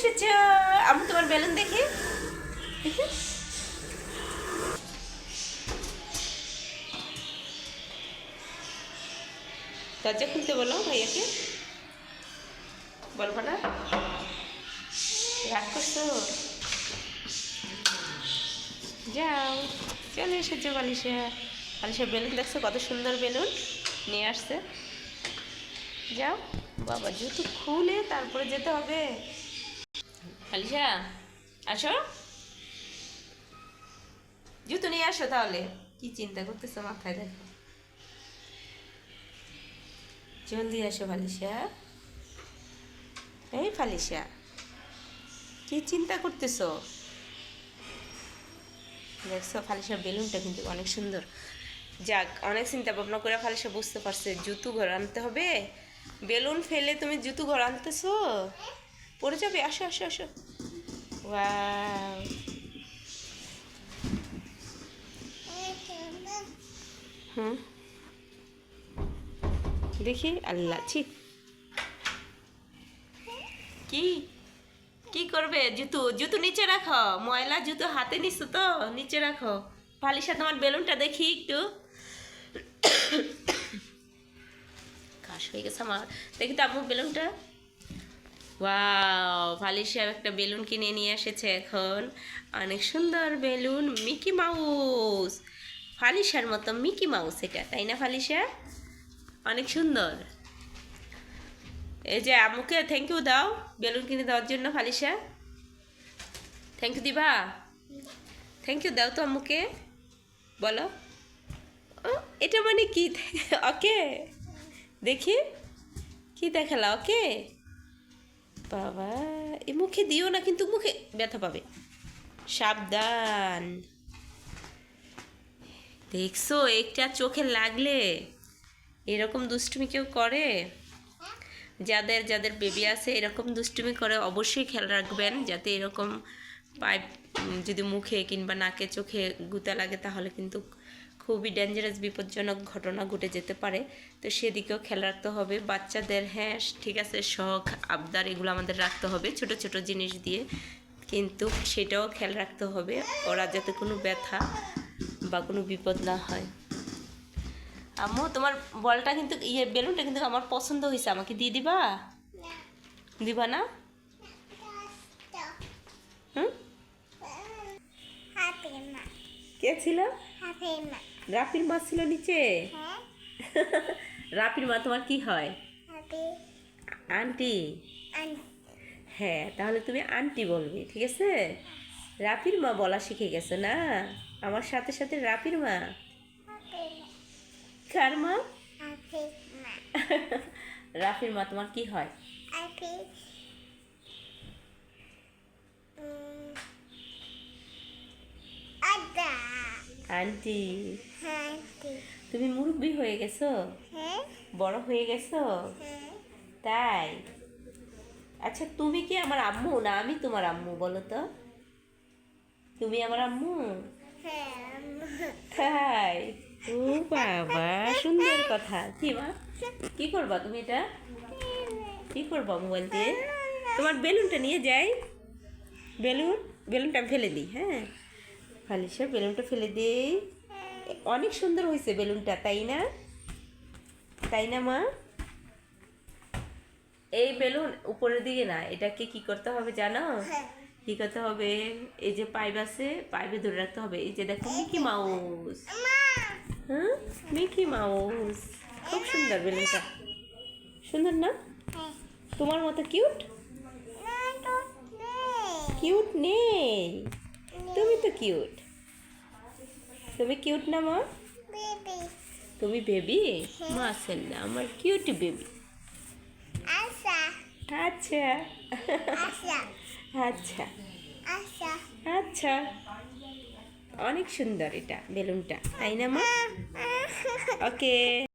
এসেছ। আমি তোমার বেলুন দেখি। দরজা খুলতে বলো ভাইয়াকে। বলব না রাগ করছ যাও। চলে এসেছ বালিশা বালিশের বেলুন দেখছ? কত সুন্দর বেলুন নিয়ে আসছে। যাও। বাবা, জুতো খুলে তারপরে যেতে হবে। আলিশা আসো জুতো নিয়ে আসো তাহলে কি চিন্তা করতেছো মাথায় দেখো জলদি আসো ফালিশা এই ফালিশা কি চিন্তা করতেছো দেখছ ফালিশার বেলুনটা কিন্তু অনেক সুন্দর যাক অনেক চিন্তা ভাবনা করে ফালিশা বুঝতে পারছে জুতো ঘর আনতে হবে বেলুন ফেলে তুমি জুতো ঘর আনতেছো পড়ে যাবে আসো আসো আসো ওয়াও হুম। দেখি, আল্লাহ, ছি। কি? কি করবে? জুতো জুতো নিচে রাখো। ময়লা জুতো হাতে নিছো তো? নিচে রাখো। ফালিশা তোমার বেলুনটা দেখি একটু। কাশ হয়ে গেছে আমার। দেখি তো আম্মু বেলুনটা। ওয়াও ফালিশা একটা বেলুন কিনে নিয়ে এসেছে এখন। অনেক সুন্দর বেলুন, মিকি মাউস। ফালিশার মতো মিকি মাউস এটা, তাই না ফালিশা অনেক সুন্দর। এই যে আম্মুকে থ্যাংক ইউ দাও, বেলুন কিনে দেওয়ার জন্য ফালিশা থ্যাংক ইউ দিবা? থ্যাংক ইউ দাও তো আম্মুকে। বলো। এটা মানে কি? ওকে। দেখি। কি দেখালা? ওকে। বাবা। এ মুখে দিও না, কিন্তু মুখে ব্যথা পাবে। সাবধান। দেখছ, একটা চোখে লাগলে এরকম দুষ্টুমি কেউ করে? যাদের যাদের বেবি আছে, এরকম দুষ্টুমি করে অবশ্যই খেয়াল রাখবেন, যাতে এরকম পাইপ যদি মুখে কিংবা নাকে, চোখে গুতা লাগে, তাহলে কিন্তু খুবই ডেঞ্জারাস বিপজ্জনক ঘটনা ঘটে যেতে পারে। তো সেদিকেও খেয়াল রাখতে হবে। বাচ্চাদের হ্যাঁ ঠিক আছে শখ আবদার এগুলো আমাদের রাখতে হবে ছোট ছোট জিনিস দিয়ে। কিন্তু সেটাও খেয়াল রাখতে হবে ওরা যাতে কোনো ব্যথা বা কোনো বিপদ না হয়। আম্মু তোমার বলটা কিন্তু ইয়ে বেলুনটা কিন্তু আমার পছন্দ হয়েছে। আমাকে দিয়ে দিবা? দিবা না? হুম? কে ছিল? রাপির মা ছিল নিচে? রাফির মা তোমার কি হয়? আন্টি। হ্যাঁ তাহলে তুমি আন্টি বলবে ঠিক আছে? রাফির মা বলা শিখে গেছো না? আমার সাথে সাথে রাফির মা? কার মা? রাফির মা তোমার কি হয়? আন্টি তুমি মুরব্বী হয়ে গেছো? বড় হয়ে গেছো? তাই? আচ্ছা তুমি কি আমার আম্মু না আমি তোমার আম্মু বলো তো? তুমি আমার আম্মু? তাই? ও বাবা সুন্দর কথা। কি মা? কি করবা তুমি এটা? কি করবা মোবাইল দিয়ে? তোমার বেলুনটা নিয়ে যাই। বেলুন বেলুনটা ফেলে দিই হ্যাঁ? ফালিশা বেলুনটা ফেলে দিই। অনেক সুন্দর হয়েছে বেলুনটা তাই না? তাই না মা? এই বেলুন উপরের দিকে না এটাকে কি করতে হবে জানো? কি করতে হবে? এই যে পাইপ আছে পাইপে ধরে রাখতে হবে। এই যে দেখো মিকি মাউস। হ্যাঁ? Mickey Mouse. খুব সুন্দর বেলুনটা। সুন্দর না? তোমার মতো কিউট? কিউট নেই। তুমি তো কিউট। তুমি কিউট না মা? তুমি বেবি? মা আসেন না আমার কিউট বেবি। আচ্ছা। আচ্ছা। আচ্ছা। অনেক সুন্দর এটা বেলুনটা। তাই না মা? ওকে